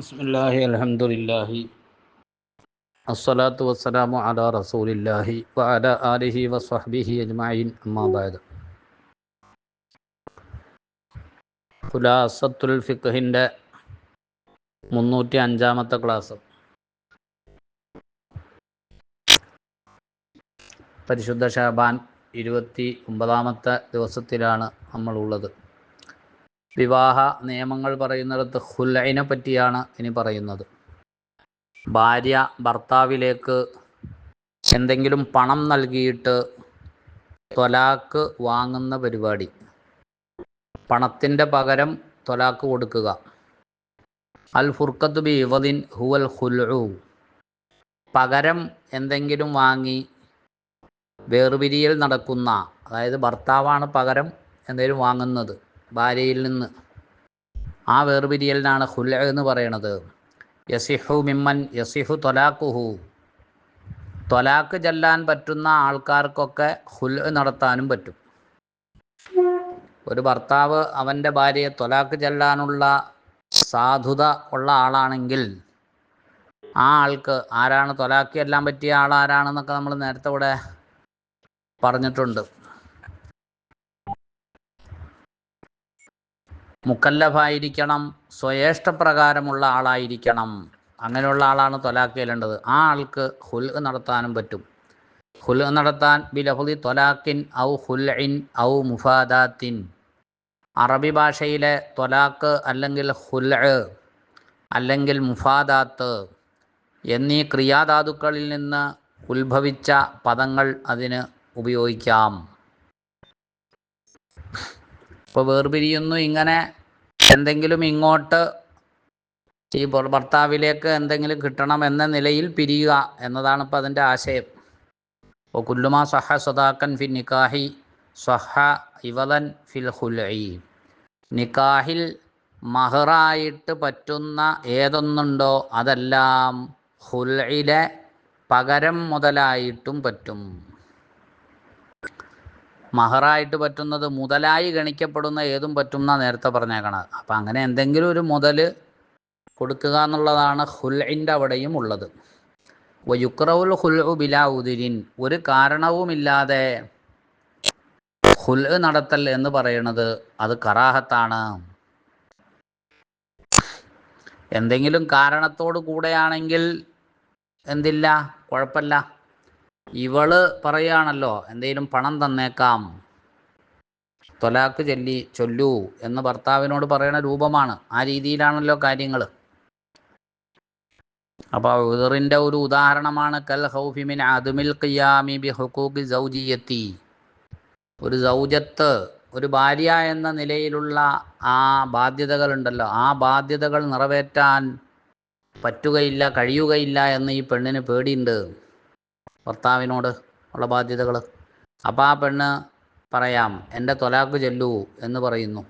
ബിസ്മില്ലാഹി അലഹമുല്ലാഹി അസ്സലാത്തു വസ്സലാമു അലാ റസൂലില്ലാഹി വഅല ആലിഹി വസ്വഹ്ബിഹി അജ്മഈൻ. അമ്മാ ബഅദ്. ഖുലാസത്തുൽ ഫിഖ്ഹിന്റെ മുന്നൂറ്റി അഞ്ചാമത്തെ ക്ലാസ്. പരിശുദ്ധ ഷാബാൻ ഇരുപത്തി ഒമ്പതാമത്തെ ദിവസത്തിലാണ് നമ്മളുള്ളത്. വിവാഹ നിയമങ്ങൾ പറയുന്നിടത്ത് ഹുലൈനെ പറ്റിയാണ് ഇനി പറയുന്നത്. ഭാര്യ ഭർത്താവിലേക്ക് എന്തെങ്കിലും പണം നൽകിയിട്ട് തൊലാക്ക് വാങ്ങുന്ന പരിപാടി. പണത്തിന്റെ പകരം തൊലാക്ക് കൊടുക്കുക. അൽ ഫുർഖത്ത് ബി ഇവദിൻ ഹുവൽ ഹുൽഉ പകരം എന്തെങ്കിലും വാങ്ങി വേർപിരിയൽ നടക്കുന്ന അതായത് ഭർത്താവാണ് പകരം എന്തെങ്കിലും വാങ്ങുന്നത്. ഭാര്യയിൽ നിന്ന്. ആ വേർപിരിയലിനാണ് ഹുല എന്ന് പറയണത്. യസിഹു മിമ്മൻ യസിഹു തൊലാക്കുഹു തൊലാക്ക് ചെല്ലാൻ പറ്റുന്ന ആൾക്കാർക്കൊക്കെ ഹുൽ നടത്താനും പറ്റും. ഒരു ഭർത്താവ് അവന്റെ ഭാര്യയെ തൊലാക്ക് ചെല്ലാനുള്ള സാധുത ഉള്ള ആളാണെങ്കിൽ ആ ആൾക്ക് ആരാണ് തൊലാക്ക് ചെല്ലാൻ പറ്റിയ ആൾ ആരാണെന്നൊക്കെ നമ്മൾ നേരത്തെ ഇവിടെ പറഞ്ഞിട്ടുണ്ട്. മുക്കല്ലഫായിരിക്കണം സ്വയേഷ്ടപ്രകാരമുള്ള ആളായിരിക്കണം. അങ്ങനെയുള്ള ആളാണ് തൊലാക്ക് ചെല്ലേണ്ടത് ആ ആൾക്ക് ഹുൽ നടത്താനും പറ്റും. ഹുൽ നടത്താൻ ബിലഹുദി തൊലാക്കിൻ ഔ ഹുൽ ഇൻ ഔ മുഫാദാത്തിൻ. അറബി ഭാഷയിലെ തൊലാക്ക് അല്ലെങ്കിൽ ഹുൽ അല്ലെങ്കിൽ മുഫാദാത്ത് എന്നീ ക്രിയാധാതുക്കളിൽ നിന്ന് ഉത്ഭവിച്ച പദങ്ങൾ അതിന് ഉപയോഗിക്കാം. ഇപ്പോൾ വേർപിരിയുന്നു ഇങ്ങനെ എന്തെങ്കിലും ഇങ്ങോട്ട് ഈ ഭർത്താവിലേക്ക് എന്തെങ്കിലും കിട്ടണം എന്ന നിലയിൽ പിരിയുക എന്നതാണ് ഇപ്പോൾ അതിന്റെ ആശയം. ഓ കുല്ലുമാ സഹ സദാക്കൻ ഫി നിക്കാഹി സഹ ഇവലൻ ഫിൽ ഹുലൈ നിക്കാഹിൽ മഹറായിട്ട് പറ്റുന്ന ഏതൊന്നുണ്ടോ അതെല്ലാം ഹുലയിലെ പകരം മുതലായിട്ടും പറ്റും. മഹറായിട്ട് പറ്റുന്നത് മുതലായി ഗണിക്കപ്പെടുന്ന ഏതും പറ്റും എന്നാണ് നേരത്തെ പറഞ്ഞേക്കണത്. അപ്പം അങ്ങനെ എന്തെങ്കിലും ഒരു മുതൽ കൊടുക്കുക എന്നുള്ളതാണ് ഹുൽഇന്റെ അവിടെയും ഉള്ളത്. വയുക്രവുൽ ഹുൽ ബില ഉദിരിൻ. ഒരു കാരണവുമില്ലാതെ ഹുൽ നടത്തൽ എന്ന് പറയുന്നത് അത് കറാഹത്താണ്. എന്തെങ്കിലും കാരണത്തോട് കൂടെയാണെങ്കിൽ എന്തില്ല? കുഴപ്പമില്ല. ഇവൾ പറയുകയാണല്ലോ എന്തെങ്കിലും പണം തന്നേക്കാം. തൊലാക്ക് ചൊല്ലി ചൊല്ലൂ എന്ന് ഭർത്താവിനോട് പറയുന്ന രൂപമാണ്. ആ രീതിയിലാണല്ലോ കാര്യങ്ങൾ അപ്പോൾ ഉദറിന്റെ ഒരു ഉദാഹരണമാണ് കൽ ഹൗഫിമിൻ അതുമിൽ ഖിയാമി ബി ഹുക്കൂബി സൗജിയത്തി. ഒരു സൗജത്ത് ഒരു ഭാര്യ എന്ന നിലയിലുള്ള ആ ബാധ്യതകളുണ്ടല്ലോ. ആ ബാധ്യതകൾ നിറവേറ്റാൻ പറ്റുകയില്ല കഴിയുകയില്ല എന്ന് ഈ പെണ്ണിന് പേടിയുണ്ട്. ഭർത്താവിനോട് ഉള്ള ബാധ്യതകൾ. അപ്പോൾ ആ പെണ്ണ് പറയാം എന്റെ തൊലാക്ക് ചെല്ലൂ എന്ന് പറയുന്നു.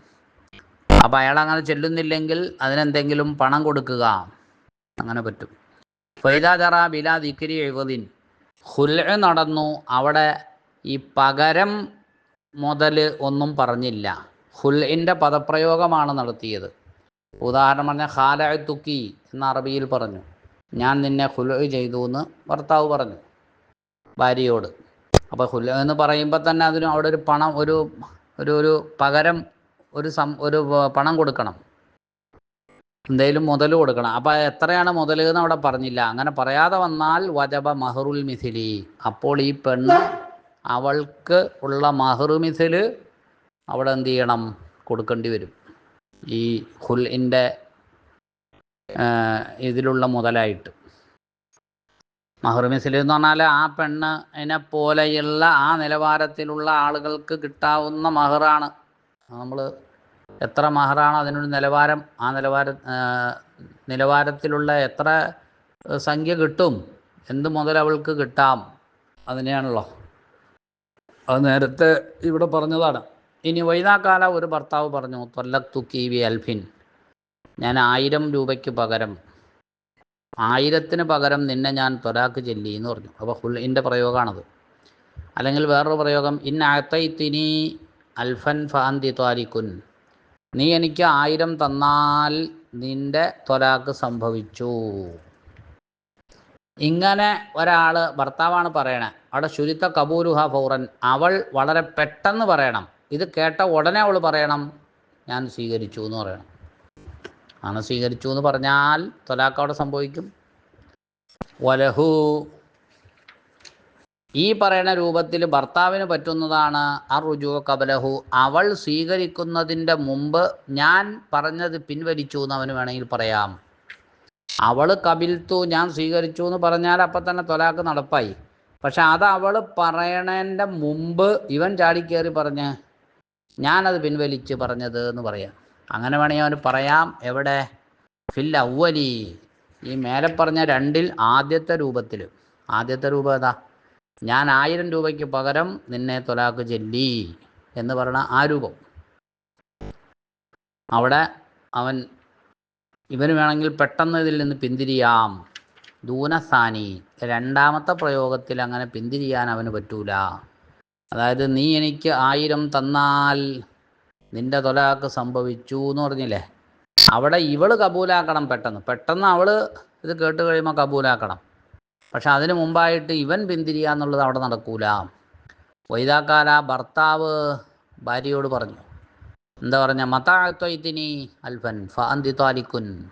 അപ്പോൾ അയാൾ അങ്ങനെ ചെല്ലുന്നില്ലെങ്കിൽ അതിനെന്തെങ്കിലും പണം കൊടുക്കുക. അങ്ങനെ പറ്റും. ഫൈദാചറ ബിലാ ദിക്കരി എഴുപതിൻ. ഹുല നടന്നു. അവിടെ ഈ പകരം മുതൽ ഒന്നും പറഞ്ഞില്ല. ഹുൽഇന്റെ പദപ്രയോഗമാണ് നടത്തിയത്. ഉദാഹരണം പറഞ്ഞാൽ ഖാല തുക്കി എന്ന അറബിയിൽ പറഞ്ഞു. ഞാൻ നിന്നെ ഹുൽ ചെയ്തു എന്ന് ഭർത്താവ് പറഞ്ഞു. ഭാര്യയോട് അപ്പോൾ ഹുല എന്ന് പറയുമ്പോൾ തന്നെ അതിന് അവിടെ ഒരു പണം ഒരു ഒരു ഒരു പകരം ഒരു സം ഒരു പണം കൊടുക്കണം. എന്തെങ്കിലും മുതൽ കൊടുക്കണം. അപ്പോൾ എത്രയാണ് മുതൽ എന്ന് അവിടെ പറഞ്ഞില്ല. അങ്ങനെ പറയാതെ വന്നാൽ വജബ മഹറുൽ മിഥിലി. അപ്പോൾ ഈ പെണ്ണ് അവൾക്ക് ഉള്ള മഹറു മിഥിൽ അവിടെ എന്ത് ചെയ്യണം? കൊടുക്കേണ്ടി വരും. ഈ ഹുൽഇന്റെ ഇതിലുള്ള മുതലായിട്ട്. മഹറുമിസിൽ എന്ന് പറഞ്ഞാൽ ആ പെണ്ണിനെ പോലെയുള്ള ആ നിലവാരത്തിലുള്ള ആളുകൾക്ക് കിട്ടാവുന്ന മഹറാണ്. നമ്മൾ എത്ര മഹറാണ് അതിനൊരു നിലവാരം ആ നിലവാര നിലവാരത്തിലുള്ള എത്ര സംഖ്യ കിട്ടും എന്ത് മുതൽ അവൾക്ക് കിട്ടാം അതിനെയാണല്ലോ. അത് നേരത്തെ ഇവിടെ പറഞ്ഞതാണ്. ഇനി വൈദാകാല ഒരു ഭർത്താവ് പറഞ്ഞു തൊല്ലത്തു കി വി അൽഫിൻ ഞാൻ ആയിരം രൂപയ്ക്ക് പകരം ആയിരത്തിന് പകരം നിന്നെ ഞാൻ തൊലാക്ക് ചെല്ലി എന്ന് പറഞ്ഞു. അപ്പോൾ ഹുൽഇന്റെ പ്രയോഗമാണത് അല്ലെങ്കിൽ വേറൊരു പ്രയോഗം ഇൻ ആത്തൈത്തിനി അൽഫൻ ഫാന്തി ത്വാലിക്കുൻ നീ എനിക്ക് ആയിരം തന്നാൽ നിന്റെ തൊലാക്ക് സംഭവിച്ചു. ഇങ്ങനെ ഒരാൾ ഭർത്താവാണ് പറയണേ. അവിടെ ശുരിത്ത കപൂരുഹ ഫൗറൻ. അവൾ വളരെ പെട്ടെന്ന് പറയണം. ഇത് കേട്ട ഉടനെ അവൾ പറയണം ഞാൻ സ്വീകരിച്ചു എന്ന് പറയണം. ആണ് സ്വീകരിച്ചു എന്ന് പറഞ്ഞാൽ തൊലാക്ക് അവിടെ സംഭവിക്കും. വലഹു. ഈ പറയുന്ന രൂപത്തിൽ ഭർത്താവിന് പറ്റുന്നതാണ് ആ റുജു കബലഹു അവൾ സ്വീകരിക്കുന്നതിന്റെ മുമ്പ് ഞാൻ പറഞ്ഞത് പിൻവലിച്ചു എന്ന് അവന് വേണമെങ്കിൽ പറയാം. അവൾ കബിൽത്തു ഞാൻ സ്വീകരിച്ചു എന്ന് പറഞ്ഞാൽ അപ്പം തന്നെ തൊലാക്ക് നടപ്പായി. പക്ഷെ അത് അവൾ പറയണതിന്റെ മുമ്പ് ഇവൻ ചാടിക്കേറി പറഞ്ഞ് ഞാനത് പിൻവലിച്ച് പറഞ്ഞത് എന്ന് പറയാം. അങ്ങനെ വേണമെങ്കിൽ അവന് പറയാം. എവിടെ? ഫിൽ അവലി ഈ മേലെ പറഞ്ഞ രണ്ടിൽ ആദ്യത്തെ രൂപത്തിൽ ആദ്യത്തെ രൂപം ഏതാ? ഞാൻ ആയിരം രൂപയ്ക്ക് പകരം നിന്നെ തൊലാക്ക് ചെല്ലി എന്ന് പറയുന്ന ആ രൂപം. അവിടെ അവൻ ഇവന് വേണമെങ്കിൽ പെട്ടെന്ന് ഇതിൽ നിന്ന് പിന്തിരിയാം. ദൂനസാനി. രണ്ടാമത്തെ പ്രയോഗത്തിൽ അങ്ങനെ പിന്തിരിയാൻ അവന് പറ്റൂല. അതായത് നീ എനിക്ക് ആയിരം തന്നാൽ നിന്റെ തൊലാക്ക് സംഭവിച്ചു എന്ന് പറഞ്ഞില്ലേ? അവിടെ ഇവൾ കബൂലാക്കണം പെട്ടെന്ന്. പെട്ടെന്ന് അവൾ ഇത് കേട്ട് കഴിയുമ്പോൾ കബൂലാക്കണം. പക്ഷെ അതിന് മുമ്പായിട്ട് ഇവൻ പിന്തിരിയുക എന്നുള്ളത് അവിടെ നടക്കൂല. വൈതാക്കാല ഭർത്താവ് ഭാര്യയോട് പറഞ്ഞു. എന്താ പറഞ്ഞ? മതാത്വൈത്തിനി അൽഫൻ ഫാന്തി താലിക്കുൻ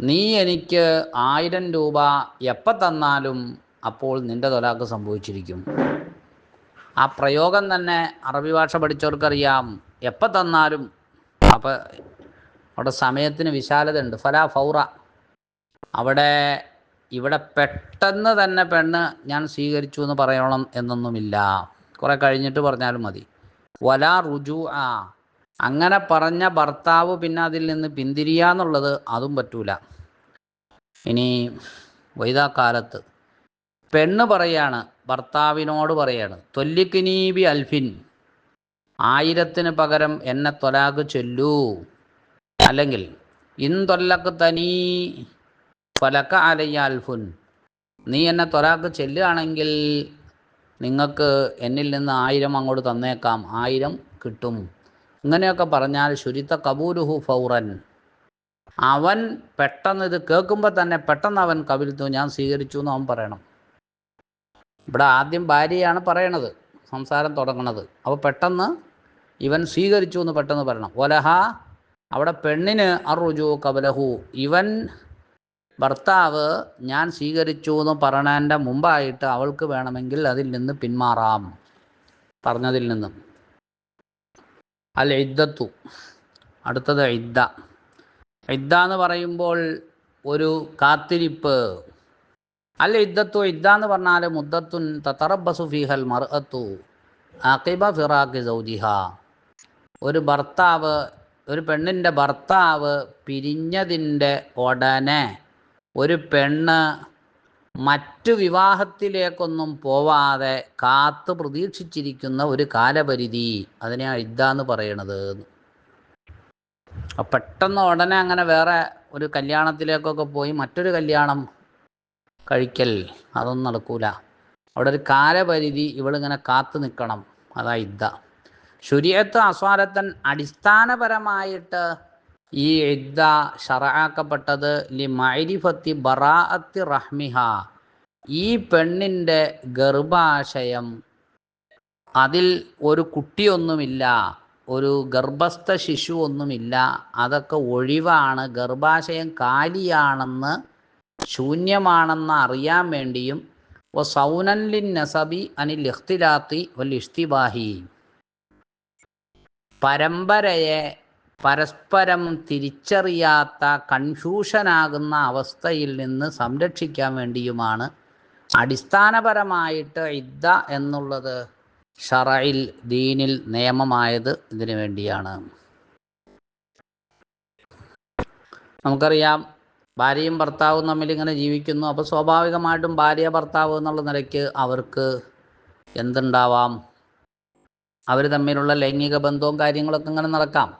നീ എനിക്ക് ആയിരം രൂപ എപ്പോൾ തന്നാലും അപ്പോൾ നിന്റെ തൊലാക്ക് സംഭവിച്ചിരിക്കും. ആ പ്രയോഗം തന്നെ അറബി ഭാഷ പഠിച്ചവർക്കറിയാം. എപ്പോൾ തന്നാലും അപ്പോൾ അവിടെ സമയത്തിന് വിശാലത ഉണ്ട് ഫലാ ഫൗറ. അവിടെ ഇവിടെ പെട്ടെന്ന് തന്നെ പെണ്ണ് ഞാൻ സ്വീകരിച്ചു എന്ന് പറയണം എന്നൊന്നുമില്ല. കുറെ കഴിഞ്ഞിട്ട് പറഞ്ഞാലും മതി. വലാ റുജു ആ അങ്ങനെ പറഞ്ഞ ഭർത്താവ് പിന്നെ അതിൽ നിന്ന് പിന്തിരിയാന്നുള്ളത് അതും പറ്റൂല. ഇനി വൈതാക്കാലത്ത് പെണ്ണ് പറയാണ് ഭർത്താവിനോട് പറയാണ് തൊല്ലിക്കിനീബി അൽഫിൻ. ആയിരത്തിന് പകരം എന്നെ തൊലാക്ക് ചൊല്ലൂ. അല്ലെങ്കിൽ ഇൻ തനി ഫലക്ക അലയ്യ അൽഫുൻ. നീ എന്നെ തൊലാക്ക് ചെല്ലുകയാണെങ്കിൽ നിങ്ങൾക്ക് എന്നിൽ നിന്ന് ആയിരം അങ്ങോട്ട് തന്നേക്കാം. ആയിരം കിട്ടും. ഇങ്ങനെയൊക്കെ പറഞ്ഞാൽ ശുരിത്ത കബൂലുഹു ഫൗറൻ. അവൻ പെട്ടെന്ന് ഇത് കേൾക്കുമ്പോൾ തന്നെ പെട്ടെന്ന് അവൻ കവിൽത്തു ഞാൻ സ്വീകരിച്ചു എന്ന് അവൻ പറയണം. ഇവിടെ ആദ്യം ഭാര്യയാണ് പറയണത്. സംസാരം തുടങ്ങണത്. അപ്പോൾ പെട്ടെന്ന് ഇവൻ സ്വീകരിച്ചു എന്ന് പെട്ടെന്ന് പറയണം. ഒലഹ അവിടെ പെണ്ണിന് അറുജു കബലഹു. ഇവൻ ഭർത്താവ് ഞാൻ സ്വീകരിച്ചു എന്ന് പറയണതിന്റെ മുമ്പായിട്ട് അവൾക്ക് വേണമെങ്കിൽ അതിൽ നിന്ന് പിന്മാറാം. പറഞ്ഞതിൽ നിന്നും. അൽ ഇദ്ദത്തു അടുത്തത് ഇദ്ദ. ഇദ്ദ എന്ന് പറയുമ്പോൾ ഒരു കാത്തിരിപ്പ്. അൽ ഇദ്ദത്തു ഇദ്ദ എന്ന് പറഞ്ഞാൽ മുദ്ദത്തുൻ തത്തറബസു ഫിഹൽ മർഅത്തു. അഖിബ ഫിറാഖി സൗജിഹ. ഒരു ഭർത്താവ് ഒരു പെണ്ണിന്റെ ഭർത്താവ് പിരിഞ്ഞതിന്റെ ഉടനെ ഒരു പെണ്ണ് മറ്റു വിവാഹത്തിലേക്കൊന്നും പോവാതെ കാത്തു പ്രതീക്ഷിച്ചിരിക്കുന്ന ഒരു കാലപരിധി അതിനെയാണ് ഇദ്ദാന്ന് പറയണത്. പെട്ടെന്ന് ഉടനെ അങ്ങനെ വേറെ ഒരു കല്യാണത്തിലേക്കൊക്കെ പോയി മറ്റൊരു കല്യാണം കഴിക്കൽ അതൊന്നും നടക്കൂല. അവിടെ ഒരു കാലപരിധി ഇവളിങ്ങനെ കാത്തു നിൽക്കണം അതാ ഇദ്ദ ശുരിയത്ത് അസ്വാരത്തൻ അടിസ്ഥാനപരമായിട്ട് ഈ ഇദ്ദ ഷറാക്കപ്പെട്ടത് ലി മൈരിഫത്തി ബറാഅത്തി റഹ്മിഹ. ഈ പെണ്ണിന്റെ ഗർഭാശയം അതിൽ ഒരു കുട്ടിയൊന്നുമില്ല ഒരു ഗർഭസ്ഥ ശിശു ഒന്നുമില്ല അതൊക്കെ ഒഴിവാണ് ഗർഭാശയം കാലിയാണെന്ന് ശൂന്യമാണെന്ന് അറിയാൻ വേണ്ടിയും ഒ സൗനൻലിൻ നസബി അനിൽ ഇഖ്തിലാത്തി വൽ ഇഷ്തിബാഹി. പരമ്പരയെ പരസ്പരം തിരിച്ചറിയാത്ത കൺഫ്യൂഷനാകുന്ന അവസ്ഥയിൽ നിന്ന് സംരക്ഷിക്കാൻ വേണ്ടിയുമാണ് അടിസ്ഥാനപരമായിട്ട് ഇദ്ദ എന്നുള്ളത് ഷറയിൽ ദീനിൽ നിയമമായത് ഇതിനു വേണ്ടിയാണ്. നമുക്കറിയാം ഭാര്യയും ഭർത്താവും തമ്മിൽ ഇങ്ങനെ ജീവിക്കുന്നു. അപ്പോൾ സ്വാഭാവികമായിട്ടും ഭാര്യ ഭർത്താവ് എന്നുള്ള നിലയ്ക്ക് അവർക്ക് എന്തുണ്ടാവാം? അവർ തമ്മിലുള്ള ലൈംഗിക ബന്ധവും കാര്യങ്ങളൊക്കെ ഇങ്ങനെ നടക്കാം.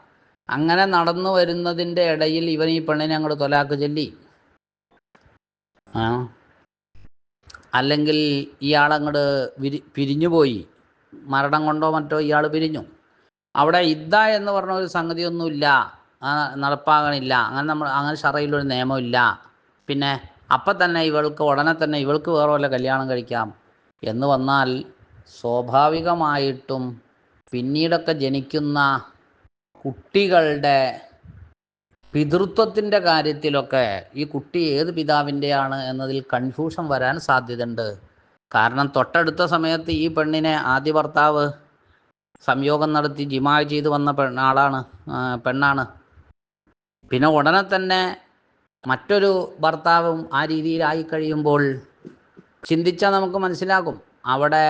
അങ്ങനെ നടന്നു വരുന്നതിന്റെ ഇടയിൽ ഇവൻ ഈ പെണ്ണിനെ അങ്ങോട്ട് തൊലാക്ക് ചൊല്ലി. ആ. അല്ലെങ്കിൽ ഇയാളങ്ങോട്ട് വിരി പിരിഞ്ഞുപോയി മരണം കൊണ്ടോ മറ്റോ ഇയാൾ പിരിഞ്ഞു. അവിടെ ഇദ്ദ എന്ന് പറഞ്ഞ ഒരു സംഗതിയൊന്നുമില്ല. നടപ്പാകണില്ല. അങ്ങനെ നമ്മൾ അങ്ങനെ ഷറയിലൊരു നിയമമില്ല. പിന്നെ അപ്പം തന്നെ ഇവൾക്ക് ഉടനെ തന്നെ ഇവൾക്ക് വേറെ വല്ല കല്യാണം കഴിക്കാം എന്ന് വന്നാൽ സ്വാഭാവികമായിട്ടും പിന്നീടൊക്കെ ജനിക്കുന്ന കുട്ടികളുടെ പിതൃത്വത്തിന്റെ കാര്യത്തിലൊക്കെ ഈ കുട്ടി ഏത് പിതാവിന്റെയാണ് എന്നതിൽ കൺഫ്യൂഷൻ വരാൻ സാധ്യതയുണ്ട്. കാരണം തൊട്ടടുത്ത സമയത്ത് ഈ പെണ്ണിനെ ആദ്യ ഭർത്താവ് സംയോഗം നടത്തി ജിമാ ചെയ്ത് വന്ന ആളാണ് പെണ്ണാണ്. പിന്നെ ഉടനെ തന്നെ മറ്റൊരു ഭർത്താവും ആ രീതിയിലായി കഴിയുമ്പോൾ ചിന്തിച്ചാൽ നമുക്ക് മനസ്സിലാകും. അവിടെ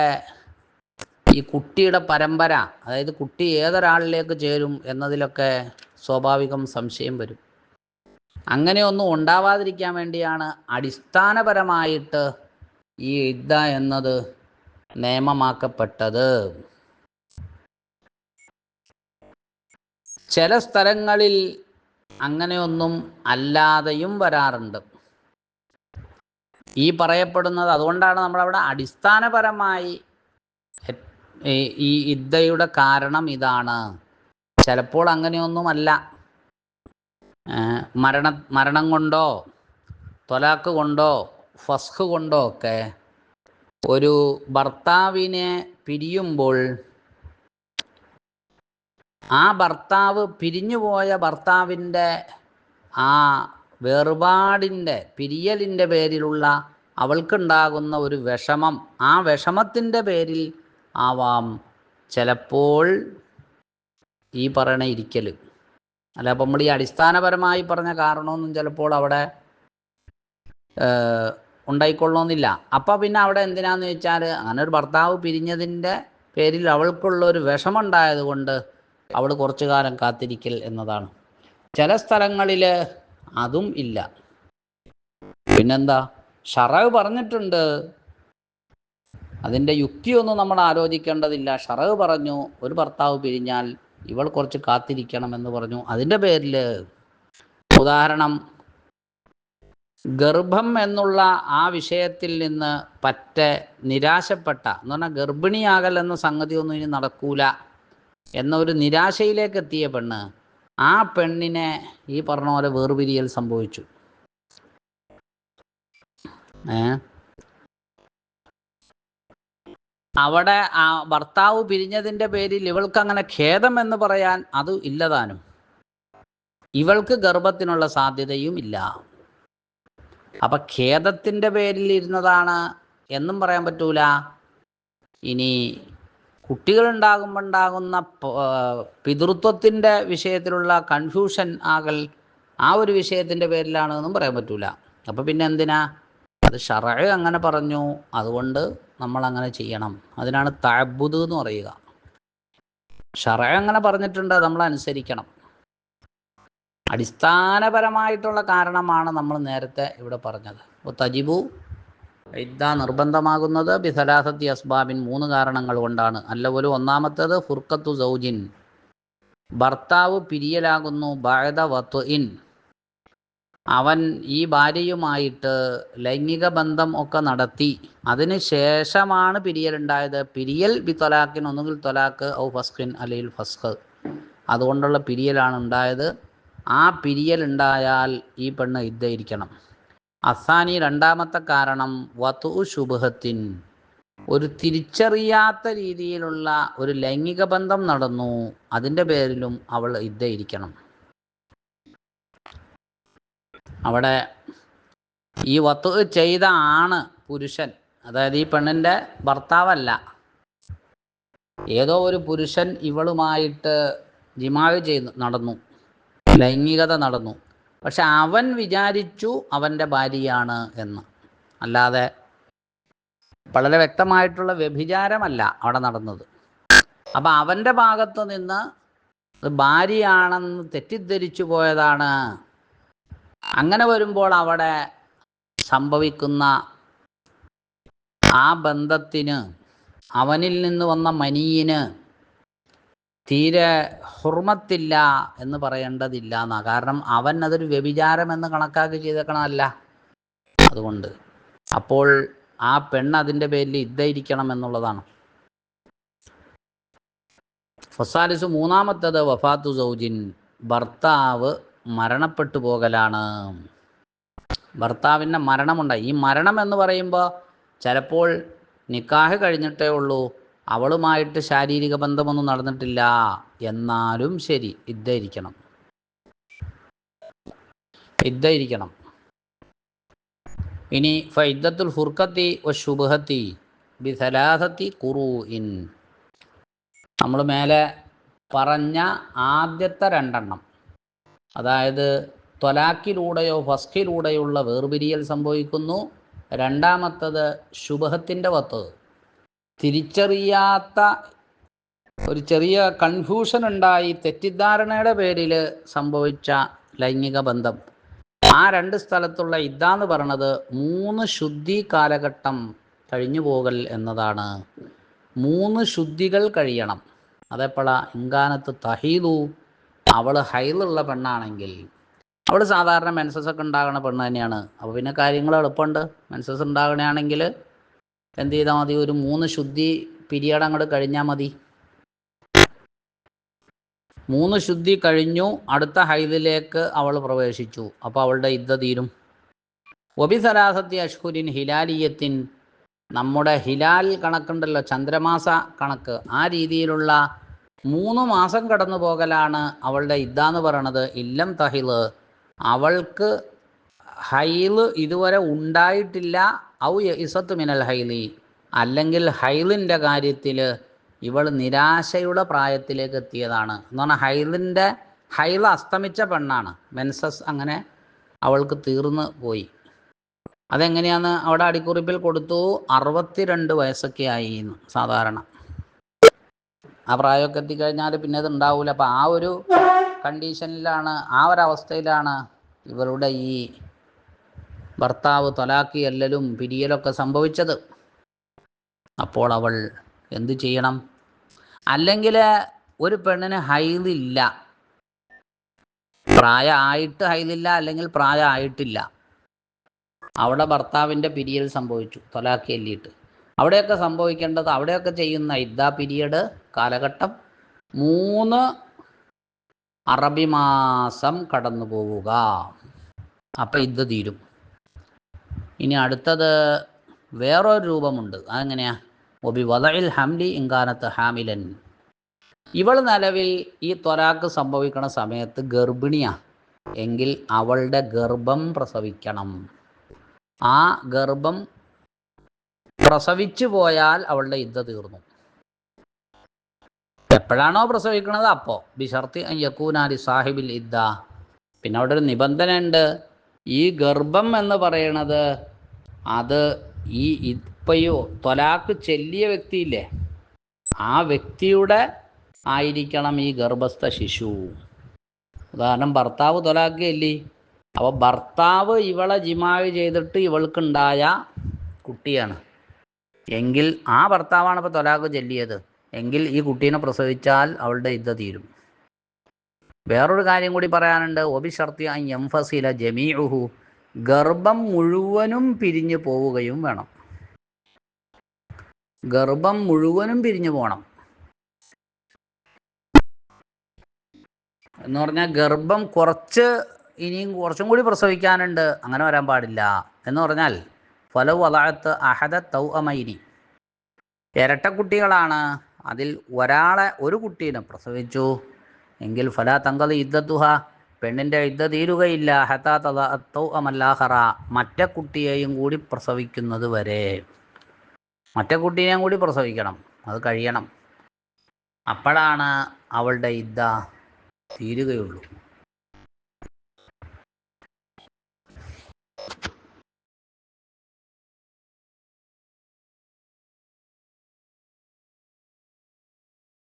ഈ കുട്ടിയുടെ പരമ്പര അതായത് കുട്ടി ഏതൊരാളിലേക്ക് ചേരും എന്നതിലൊക്കെ സ്വാഭാവികം സംശയം വരും. അങ്ങനെയൊന്നും ഉണ്ടാവാതിരിക്കാൻ വേണ്ടിയാണ് അടിസ്ഥാനപരമായിട്ട് ഈ ഇദ്ദ എന്നത് നിയമമാക്കപ്പെട്ടത്. ചില സ്ഥലങ്ങളിൽ അങ്ങനെയൊന്നും അല്ലാതെയും വരാറുണ്ട്. ഈ പറയപ്പെടുന്നത് അതുകൊണ്ടാണ് നമ്മളവിടെ അടിസ്ഥാനപരമായി ഈ- ഇദ്ദയുടെ കാരണം ഇതാണ്. ചിലപ്പോൾ അങ്ങനെയൊന്നുമല്ല. മരണ മരണം കൊണ്ടോ തൊലാക്ക് കൊണ്ടോ ഫസ്ഖ് കൊണ്ടോ ഒക്കെ ഒരു ഭർത്താവിനെ പിരിയുമ്പോൾ ആ ഭർത്താവ് പിരിഞ്ഞുപോയ ഭർത്താവിന്റെ ആ വേർപാടിന്റെ പിരിയലിന്റെ പേരിലുള്ള അവൾക്കുണ്ടാകുന്ന ഒരു വിഷമം ആ വിഷമത്തിന്റെ പേരിൽ ആവാം. ചിലപ്പോൾ ഈ പറയണ ഇരിക്കൽ. അല്ല അപ്പം നമ്മൾ ഈ അടിസ്ഥാനപരമായി പറഞ്ഞ കാരണമൊന്നും ചിലപ്പോൾ അവിടെ ഉണ്ടായിക്കൊള്ളണമെന്നില്ല. അപ്പം പിന്നെ അവിടെ എന്തിനാന്ന് വെച്ചാൽ അങ്ങനെ ഒരു ഭർത്താവ് പിരിഞ്ഞതിന്റെ പേരിൽ അവൾക്കുള്ള ഒരു വിഷമുണ്ടായത് കൊണ്ട് അവൾ കുറച്ചു കാലം കാത്തിരിക്കൽ എന്നതാണ്. ചില സ്ഥലങ്ങളിൽ അതും ഇല്ല. പിന്നെന്താ? ഷറവ് പറഞ്ഞിട്ടുണ്ട് അതിന്റെ യുക്തിയൊന്നും നമ്മൾ ആലോചിക്കേണ്ടതില്ല. ഷറവ് പറഞ്ഞു ഒരു ഭർത്താവ് പിരിഞ്ഞാൽ ഇവൾ കുറച്ച് കാത്തിരിക്കണം എന്ന് പറഞ്ഞു. അതിന്റെ പേരിൽ ഉദാഹരണം ഗർഭം എന്നുള്ള ആ വിഷയത്തിൽ നിന്ന് പറ്റെ നിരാശപ്പെട്ട എന്ന് പറഞ്ഞാൽ ഗർഭിണിയാകൽ എന്ന സംഗതിയൊന്നും ഇനി നടക്കൂല എന്നൊരു നിരാശയിലേക്ക് എത്തിയ പെണ്ണ് ആ പെണ്ണിനെ ഈ പറഞ്ഞ പോലെ വേർപിരിയൽ സംഭവിച്ചു. ഏ? അവിടെ ആ ഭർത്താവ് പിരിഞ്ഞതിന്റെ പേരിൽ ഇവൾക്ക് അങ്ങനെ ഖേദം എന്ന് പറയാൻ അത് ഇല്ലതാനും. ഇവൾക്ക് ഗർഭത്തിനുള്ള സാധ്യതയും ഇല്ല. അപ്പൊ ഖേദത്തിന്റെ പേരിൽ ഇരുന്നതാണ് എന്നും പറയാൻ പറ്റൂല. ഇനി കുട്ടികളുണ്ടാകുമ്പോൾ ഉണ്ടാകുന്ന പിതൃത്വത്തിന്റെ വിഷയത്തിലുള്ള കൺഫ്യൂഷൻ ആകൽ ആ ഒരു വിഷയത്തിന്റെ പേരിലാണ് എന്നും പറയാൻ പറ്റൂല. അപ്പം പിന്നെ എന്തിനാ? അത് ഷറ അങ്ങനെ പറഞ്ഞു. അതുകൊണ്ട് നമ്മൾ അങ്ങനെ ചെയ്യണം. അതിനാണ് തഅബ്ബുദ് എന്ന് പറയുക. ഷറ അങ്ങനെ പറഞ്ഞിട്ടുണ്ട് നമ്മൾ അനുസരിക്കണം. അടിസ്ഥാനപരമായിട്ടുള്ള കാരണമാണ് നമ്മൾ നേരത്തെ ഇവിടെ പറഞ്ഞത്. അപ്പോൾ തജിബു ഇദ്ദ നിർബന്ധമാകുന്നത് ബിസലാസത്തി അസ്ബാബിൻ മൂന്ന് കാരണങ്ങൾ കൊണ്ടാണ്. അല്ല പോലും ഒന്നാമത്തേത് ഫുർക്കത്തു സൗജിൻ. ഭർത്താവ് പിരിയലാകുന്നു ബാഴത വത്വ ഇൻ അവൻ ഈ ഭാര്യയുമായിട്ട് ലൈംഗിക ബന്ധം ഒക്കെ നടത്തി. അതിന് ശേഷമാണ് പിരിയൽ പിരിയലുണ്ടായത്. പിരിയൽ ബി തൊലാക്കിൻ ഒന്നുകിൽ തൊലാക്ക് ഔ ഫസ്ഖിൻ അല്ലെങ്കിൽ ഫസ്ഖ്. അതുകൊണ്ടുള്ള പിരിയലാണ് ഉണ്ടായത്. ആ പിരിയൽ ഉണ്ടായാൽ ഈ പെണ്ണ് ഇദ്ദയിരിക്കണം. അസാനി രണ്ടാമത്തെ കാരണം വതു ശുഭഹത്തിൻ ഒരു തിരിച്ചറിയാത്ത രീതിയിലുള്ള ഒരു ലൈംഗിക ബന്ധം നടന്നു. അതിന്റെ പേരിലും അവൾ ഇദ്ദയിരിക്കണം. അവിടെ ഈ വത്ത് ചെയ്ത ആണ് പുരുഷൻ. അതായത് ഈ പെണ്ണിന്റെ ഭർത്താവല്ല. ഏതോ ഒരു പുരുഷൻ ഇവളുമായിട്ട് ജിമാവ് ചെയ്തു നടന്നു. ലൈംഗികത നടന്നു. പക്ഷെ അവൻ വിചാരിച്ചു അവന്റെ ഭാര്യയാണ് എന്ന്. അല്ലാതെ വളരെ വ്യക്തമായിട്ടുള്ള വ്യഭിചാരമല്ല അവിടെ നടന്നത്. അപ്പം അവന്റെ ഭാഗത്ത് നിന്ന് ഭാര്യയാണെന്ന് തെറ്റിദ്ധരിച്ചു പോയതാണ് അങ്ങനെ വരുമ്പോൾ അവിടെ സംഭവിക്കുന്ന ആ ബന്ധത്തിന് അവനിൽ നിന്ന് വന്ന മനിയിന് തീരെ ഹുർമത്തില്ല എന്ന് പറയേണ്ടതില്ല എന്നാ. കാരണം അവൻ അതൊരു വ്യഭിചാരം എന്ന് കണക്കാക്കി ചെയ്തേക്കണമല്ല അതുകൊണ്ട് അപ്പോൾ ആ പെണ്ണ് അതിന്റെ പേരിൽ ഇദ്ദയിരിക്കണം എന്നുള്ളതാണ്. ഫസാലിസ് മൂന്നാമത്തത് വഫാത്തു സൗജിൻ. ഭർത്താവ് മരണപ്പെട്ടു പോകലാണ്. ഭർത്താവിന്റെ മരണമുണ്ടായി. ഈ മരണം എന്ന് പറയുമ്പോൾ ചിലപ്പോൾ നിക്കാഹ് കഴിഞ്ഞിട്ടേ ഉള്ളൂ. അവളുമായിട്ട് ശാരീരിക ബന്ധമൊന്നും നടന്നിട്ടില്ല. എന്നാലും ശരി ഇദ്ദ ഇരിക്കണം ഇനി ഫൈദത്തുൽ ഫുർക്കത്തി വ ശുബഹത്തി ബിസലാഹത്തി കുറു ഇൻ നമ്മൾ മേലെ പറഞ്ഞ ആദ്യത്തെ രണ്ടെണ്ണം. അതായത് ത്വലാക്കിലൂടെയോ ഫസ്ഖിലൂടെയുള്ള വേർപിരിയൽ സംഭവിക്കുന്നു. രണ്ടാമത്തത് ശുഭഹത്തിന്റെ വത്തത് തിരിച്ചറിയാത്ത ഒരു ചെറിയ കൺഫ്യൂഷൻ ഉണ്ടായി തെറ്റിദ്ധാരണയുടെ പേരിൽ സംഭവിച്ച ലൈംഗിക ബന്ധം. ആ രണ്ട് സ്ഥലത്തുള്ള ഇദ്ദാന്ന് പറയണത് മൂന്ന് ശുദ്ധി കാലഘട്ടം കഴിഞ്ഞു പോകൽ എന്നതാണ്. മൂന്ന് ശുദ്ധികൾ കഴിയണം. അതെപ്പോഴാ ഇങ്കാനത്ത് തഹീലു അവൾ ഹൈലുള്ള പെണ്ണാണെങ്കിൽ അവൾ സാധാരണ മെൻസസ് ഒക്കെ ഉണ്ടാകുന്ന പെണ്ണ് തന്നെയാണ്. അപ്പോൾ പിന്നെ കാര്യങ്ങൾ എളുപ്പമുണ്ട്. മെൻസസ് ഉണ്ടാകണമെങ്കിൽ എന്ത് ചെയ്താൽ മതി? ഒരു മൂന്ന് ശുദ്ധി പിരിയഡ് അങ്ങോട്ട് കഴിഞ്ഞാൽ മതി. മൂന്ന് ശുദ്ധി കഴിഞ്ഞു. അടുത്ത ഹൈദിലേക്ക് അവൾ പ്രവേശിച്ചു. അപ്പോൾ അവളുടെ യുദ്ധ തീരും. ഒബി സരാസത്തി അഷ്ഹുരിൻ ഹിലാലിയത്തിൻ. നമ്മുടെ ഹിലാൽ കണക്കുണ്ടല്ലോ ചന്ദ്രമാസ കണക്ക്. ആ രീതിയിലുള്ള മൂന്ന് മാസം കടന്നു പോകലാണ് അവളുടെ ഇദ്ദാന്ന് പറയണത്. ഇല്ലം തഹിൽ. അവൾക്ക് ഹൈൽ ഇതുവരെ ഉണ്ടായിട്ടില്ല. ഔ ഇസത്ത് മിനൽ ഹൈലി. അല്ലെങ്കിൽ ഹൈലിന്റെ കാര്യത്തിൽ ഇവൾ നിരാശയുടെ പ്രായത്തിലേക്ക് എത്തിയതാണ്. എന്ന് പറഞ്ഞാൽ ഹൈലിന്റെ ഹൈൽ അസ്തമിച്ച പെണ്ണാണ്. മെൻസസ് അങ്ങനെ അവൾക്ക് തീർന്നു പോയി. അതെങ്ങനെയാന്ന് അവിടെ അടിക്കുറിപ്പിൽ കൊടുത്തു. അറുപത്തിരണ്ട് വയസ്സൊക്കെ ആയി സാധാരണ. ആ പ്രായമൊക്കെ എത്തിക്കഴിഞ്ഞാൽ പിന്നെ അത് ഉണ്ടാവില്ല അപ്പം ആ ഒരു കണ്ടീഷനിലാണ് ആ ഒരു അവസ്ഥയിലാണ് ഇവരുടെ ഈ ഭർത്താവ് തൊലാക്കി എല്ലലും പിരിയലൊക്കെ സംഭവിച്ചത്. അപ്പോൾ അവൾ എന്തു ചെയ്യണം? അല്ലെങ്കിൽ ഒരു പെണ്ണിന് ഹൈലില്ല. പ്രായമായിട്ട് ഹൈലില്ല അല്ലെങ്കിൽ പ്രായമായിട്ടില്ല. അവിടെ ഭർത്താവിന്റെ പിരിയൽ സംഭവിച്ചു തൊലാക്കി എല്ലിയിട്ട് അവിടെയൊക്കെ സംഭവിക്കേണ്ടത് അവിടെയൊക്കെ ചെയ്യുന്ന ഇദ്ദ പീരിയഡ് കാലഘട്ടം മൂന്ന് അറബി മാസം കടന്നു പോവുക. അപ്പം ഇത് തീരും. ഇനി അടുത്തത് വേറൊരു രൂപമുണ്ട്. അതെങ്ങനെയാ? ഒബി വതയിൽ ഹംലി ഇങ്കാനത്ത് ഹാമിലൻ. ഇവൾ നിലവിൽ ഈ ത്വരാക്ക് സംഭവിക്കുന്ന സമയത്ത് ഗർഭിണിയാ. എങ്കിൽ അവളുടെ ഗർഭം പ്രസവിക്കണം. ആ ഗർഭം പ്രസവിച്ചു പോയാൽ അവളുടെ യുദ്ധ തീർന്നു. എപ്പോഴാണോ പ്രസവിക്കുന്നത് അപ്പോൾ ബിഷർത്തി യക്കൂനാലി സാഹിബിൽ ഇദ്ദ. പിന്നെ അവിടെ ഒരു നിബന്ധന ഉണ്ട് ഈ ഗർഭം എന്ന് പറയണത് അത് ഈ ഇപ്പയോ തൊലാക്ക് ചെല്ലിയ വ്യക്തിയില്ലേ? ആ വ്യക്തിയുടെ ആയിരിക്കണം ഈ ഗർഭസ്ഥ ശിശു. ഉദാഹരണം ഭർത്താവ് തൊലാക്ക് ചെല്ലി. അപ്പോൾ ഭർത്താവ് ഇവളെ ജിമാവ് ചെയ്തിട്ട് ഇവൾക്കുണ്ടായ കുട്ടിയാണ്. എങ്കിൽ ആ ഭർത്താവാണ് ഇപ്പോൾ തൊലാക്ക് ചൊല്ലിയത്. എങ്കിൽ ഈ കുട്ടീനെ പ്രസവിച്ചാൽ അവളുടെ യുദ്ധ തീരും. വേറൊരു കാര്യം കൂടി പറയാനുണ്ട്. ഒബി ഷർത്തി എംഫസില ജമീഉഹു. ഗർഭം മുഴുവനും പിരിഞ്ഞു പോവുകയും വേണം. ഗർഭം മുഴുവനും പിരിഞ്ഞു പോകണം. എന്ന് പറഞ്ഞാൽ ഗർഭം കുറച്ച് ഇനിയും കുറച്ചും കൂടി പ്രസവിക്കാനുണ്ട്. അങ്ങനെ വരാൻ പാടില്ല. എന്ന് പറഞ്ഞാൽ ഫലവ് അതാഴത്ത് അഹദ തൗ അമൈനി ഇരട്ടക്കുട്ടികളാണ്. അതിൽ ഒരാളെ ഒരു കുട്ടീനെ പ്രസവിച്ചു. എങ്കിൽ ഫലാ തങ്കത് ഇദ്ദത്തുഹ പെണ്ണിന്റെ യുദ്ധ തീരുകയില്ല. ഹത്താ തത തൗ അമല്ലാഹറ മറ്റേ കുട്ടിയെയും കൂടി പ്രസവിക്കുന്നത് വരെ. മറ്റേ കുട്ടീനെയും കൂടി പ്രസവിക്കണം. അത് കഴിയണം. അപ്പോഴാണ് അവളുടെ യുദ്ധ തീരുകയുള്ളൂ.